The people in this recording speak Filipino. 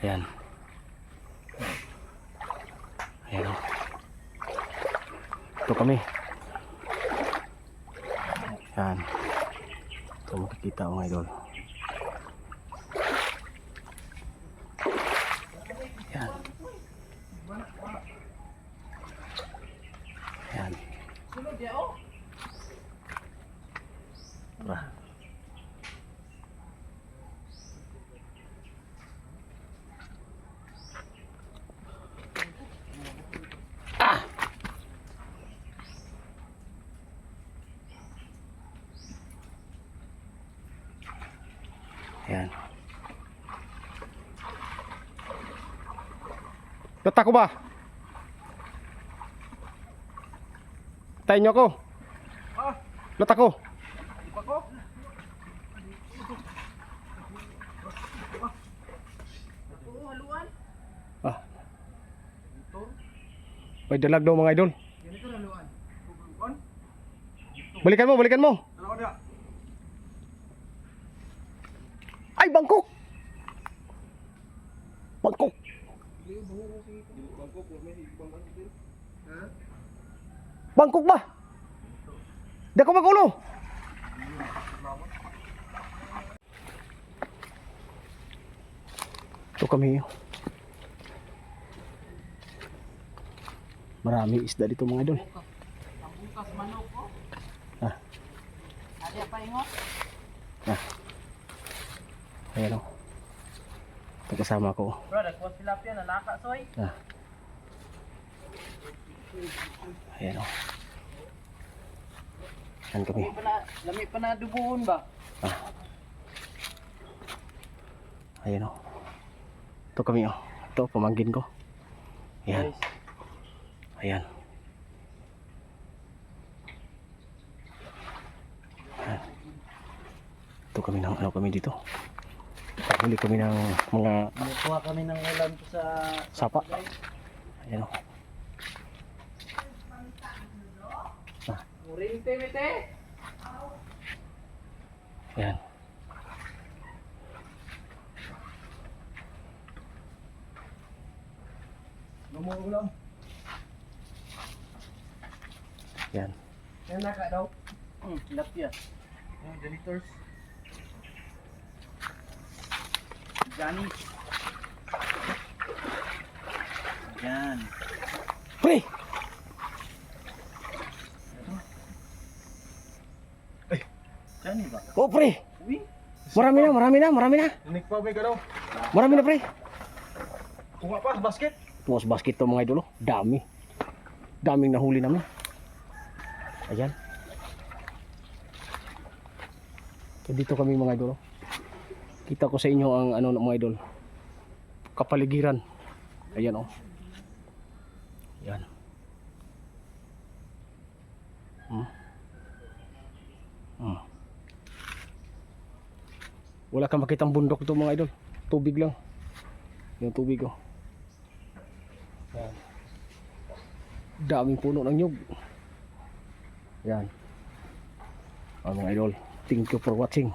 Ayan. Ayan o. Ito kami. Ayan. Ito makikita mga idol. Ayan. Ayan. Tara. Ayan. Lata ko ba? Tayo nyo ako. Lata ko. Ah. May dalag daw mga idol. Balikan mo, balikan mo. Ay, bangkok. Bangkok. Bangkok ba? Di ako magulo. Ito kami. Marami isda dito mga idol. Ang bukas manok ko. Ah. Ada pa ingot? Ayan o. Ito kasama ko. Bro, nagkuha sila piya na naka soy. Ah. Ayan o. Ayan kami. Lami pa na, lami pa na dubuhon ba? Ayan o. Ito kami o. Ito, pamangkin ko. Ayan. Guys, Ayan. Ayan. Ito kami ng ano kami dito. Huli kami ng mga Nakuha kami ng ulam sa sapa. Ayan o. Murinte, mete. Ayan. Gumuulam. Ayan. Yan naka daw. Hmm, tilapia. Yung janitors. Johnny. Yan. Pre! Johnny ba? Oh pre! Uy. Marami na, marami na, marami na. Nick pa may galaw. Marami na pre. Kuha pa basket. Tuwas basket to mga idolo. Dami. Daming nahuli namin. Ayan. So dito kami mga idolo. Kita ko sa inyo ang ano mga idol. Kapaligiran. Ayan oh. Ayan. Hmm. Hmm. Wala kang makitang bundok to mga idol. Tubig lang. Yung tubig oh. Yan. Daming puno ng nyug. Yan. Ah, mga idol, thank you for watching.